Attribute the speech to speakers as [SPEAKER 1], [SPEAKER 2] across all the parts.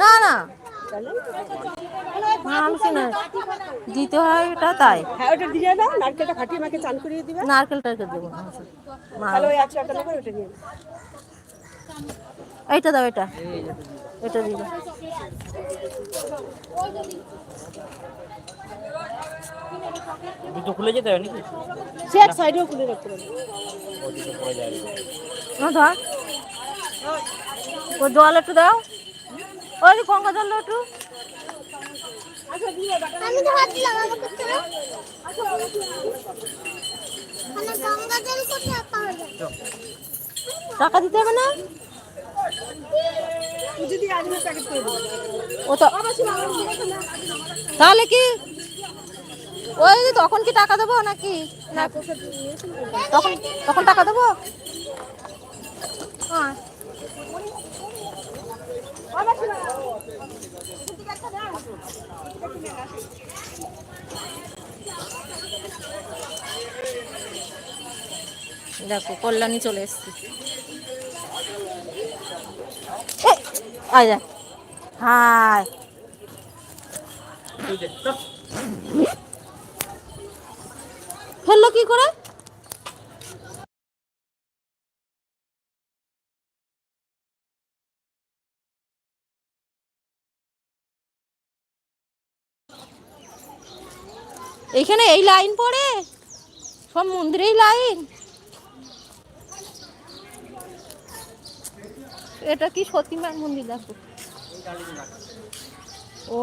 [SPEAKER 1] না না। দিতে হয় এটা তাই।
[SPEAKER 2] হ্যাঁ ওটা দিয়ে দাও নারকেলটা ফাটিয়ে মাকে চান করিয়ে দিবে।
[SPEAKER 1] নারকেল টারকেল দেবো না
[SPEAKER 2] তাহলে ওই একশো টাকা ওটা নিয়ে
[SPEAKER 1] এইটা দাও এটা। এটা দিবে
[SPEAKER 3] দুটো খুলে যেতে হবে নাকি?
[SPEAKER 2] সে এক সাইডেও খুলে রাখতে পারবে
[SPEAKER 1] ধর। ও জল একটু দাও। ওই গঙ্গা জল একটু।
[SPEAKER 4] আমি তো আমাকে তো মানে গঙ্গা জল কোথায় পাওয়া যায়
[SPEAKER 1] টাকা দিতে হবে না? তাহলে কি? ওই তখন কি টাকা দেবো নাকি? না তখন তখন টাকা দেবো? হ্যাঁ। দেখো কল্যাণী চলে এসছি। ফেলল কি করে? এইখানে এই লাইন পড়ে? সব মন্দিরেই লাইন? এটা কি সতীমার মন্দির দেখো? ও,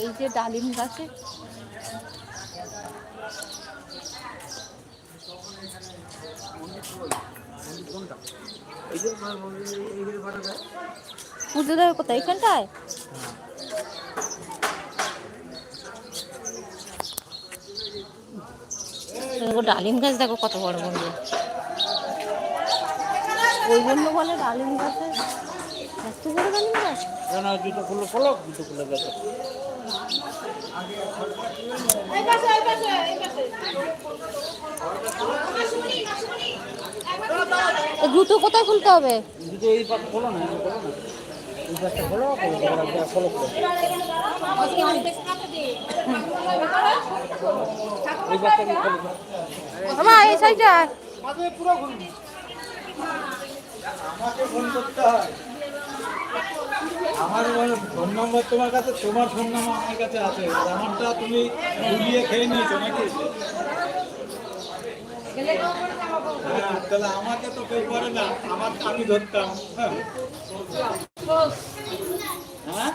[SPEAKER 1] এই যে ডালিম গাছে। পুজো দেবে কোথায়? এখানটায়? ডালিম গাছ দেখো কত বড় বড় ওই জন্য বলে ডালিম গাছে এত বড় ডালিম গাছ?
[SPEAKER 3] না দুটো খুলে খোলো দুটো খুলে দেখো।
[SPEAKER 1] এ জুতো কোথায় খুলতে হবে?
[SPEAKER 3] এই পাশে খোলো না এই খোলো না। এই পাশটা খোলো খোলো খোলো খোলো খোলো এই পাশটা খোলো।
[SPEAKER 1] মা এই সাইডটা।
[SPEAKER 5] আমাকে ফোন আমার ফোন নম্বর তোমার কাছে, তোমার ফোন নম্বর আমার কাছে আছে। আমারটা তুমি ঘুরিয়ে খেয়ে নিয়েছো নাকি? হ্যাঁ তাহলে আমাকে তো কেউ করে না, আমার আমি ধরতাম হ্যাঁ। হ্যাঁ?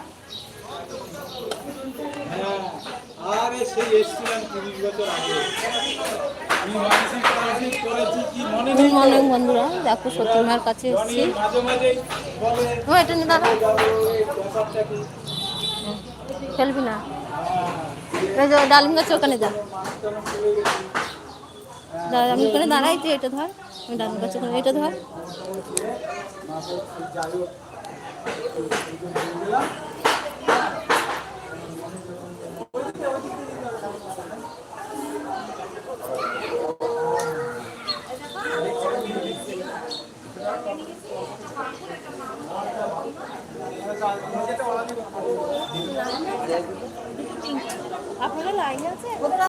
[SPEAKER 5] হ্যাঁ আরে সেই এসছিলাম তিরিশ বছর আগে। আমি
[SPEAKER 1] গুড মর্নিং বন্ধুরা দেখো সত্যিমার কাছে এসেছি। ও এটা নিয়ে
[SPEAKER 5] কি
[SPEAKER 1] ফেলবি না? ডালিম গাছ ওখানে যা। দাঁড়া, আমি ওখানে দাঁড়াই তুই এটা ধর। আমি ডালিম গাছ ওখানে এটা ধর। আপনারা লাইন আছে